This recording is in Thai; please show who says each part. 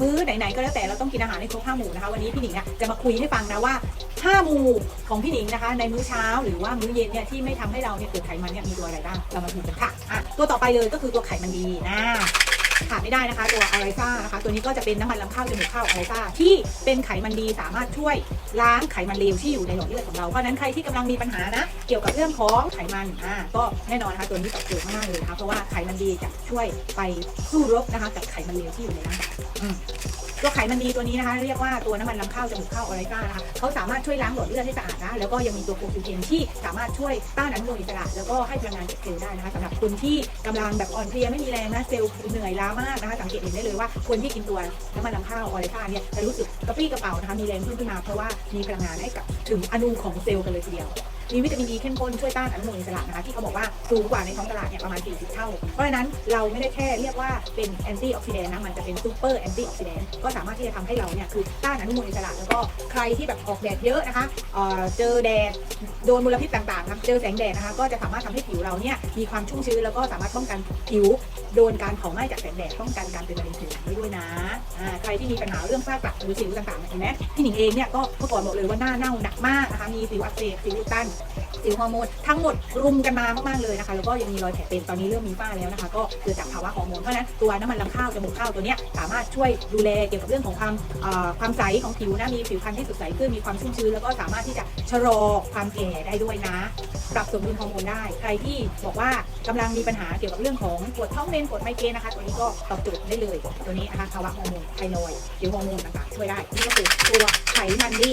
Speaker 1: มื้อไหนๆก็แล้วแต่เราต้องกินอาหารให้ครบห้าหมู่นะคะวันนี้พี่หนิงจะมาคุยให้ฟังนะว่าห้าหมู่ของพี่หนิงนะคะ ในมื้อเช้าหรือว่ามื้อเย็นเนี่ยที่ไม่ทำให้เราเนี่ยเกิดไขมันเนี่ยมีตัวอะไรบ้างเรามาดูกันค่ะอะตัวต่อไปเลยก็คือตัวไขมันดีนะ ขาดไม่ได้นะคะตัวอาไรซ่านะคะตัวนี้ก็จะเป็นน้ำมันลำข้าวจมูกข้าวอาไรซ่าที่เป็นไขมันดีสามารถช่วยล้างไขมันเลวที่อยู่ในหลอดเลือดของเราเพราะนั้นใครที่กำลังมีปัญหานะ เกี่ยวกับเรื่องของไขมันอ่าก็แน่นอนนะคะตัวนี้ตอบโจทย์มากๆเลยนะคะเพราะว่าไขมันดีจะช่วยไปสู้รบนะคะกับไขมันเลวที่อยู่ในร่างกาย ตัวไขมันดีตัวนี้นะคะ เรียกว่าตัวน้ำมันลำข้าวจมูกข้าวออไรก้านะคะเขาสามารถช่วยล้างหลอดเลือดให้สะอาดนะแล้วก็ยังมีตัวโคคิวเทนที่สามารถช่วยต้านอนุมูลอิสระแล้วก็ให้พลังงานเซลล์ได้นะคะสำหรับคนที่กำลังแบบอ่อนเพลียไม่มีแรงนะเซลล์เหนื่อยล้ามากนะคะสังเกตเห็นได้เลยว่าคนที่กินตัวน้ำมันลำข้าวออไรก้าเนี่ยจะรู้สึกกระปรี้กระเป๋านะคะมีแรงขึ้นขึ้นมาเพราะว่ามีพลังงานให้กับถึงอนูของเซลล์กันเลยทีเดียว มีวิตามินดีเข้มข้นช่วยต้านอนุมูลอิสระนะคะที่เขาบอกว่าสูงกว่าในท้องตลาดเนี่ยประมาณ 40 เท่า เพราะฉะนั้นเราไม่ได้แค่เรียกว่าเป็นแอนตี้ออกซิแดนต์นะมันจะเป็นซูเปอร์แอนตี้ออกซิแดนต์ก็สามารถที่จะทำให้เราเนี่ยคือต้านอนุมูลอิสระแล้วก็ใครที่แบบออกแดดเยอะนะคะเเจอแดดโดนมลพิษต่างๆนะเจอแสงแดดนะคะก็จะสามารถทำให้ผิวเราเนี่ยมีความชุ่มชื้นแล้วก็สามารถป้องกันผิว โดนการเผาไหม้จากแสงแดดป้องกันการเป็นมะเร็งผิวหนังได้ด้วยนะอ่าใครที่มีปัญหาเรื่องฝ้ากระหรือสิวต่างๆเห็นไหมพี่หนิงเองเนี่ยก็เมื่อก่อนบอกเลยว่าหน้าเน่าหนักมากนะคะมีสิวอักเสบสิวอุดตัน สิวฮอร์โมนทั้งหมดรุมกันมามากๆเลยนะคะแล้วก็ยังมีรอยแผลเป็นตอนนี้เริ่มมีฝ้าแล้วนะคะ ก็เกิดจากภาวะฮอร์โมนเพราะฉะนั้นตัวน้ำมันลำข้าวจมูกข้าวตัวเนี้ยสามารถช่วยดูแลเกี่ยวกับเรื่องของความความใสของผิวนะมีผิวพรรณที่สดใสขึ้นมีความชุ่มชื้นแล้วก็สามารถที่จะชะลอความแก่ได้ด้วยนะปรับสมดุลฮอร์โมนได้ ใครที่บอกว่ากำลังมีปัญหาเกี่ยวกับเรื่องของปวดท้องเมนปวดไมเกรนนะคะตัวนี้ก็ตอบโจทย์ได้เลย ตัวนี้นะคะภาวะฮอร์โมนไทรอยด์หรือฮอร์โมนต่างๆช่วยได้นี่ก็คือตัวไขมันดี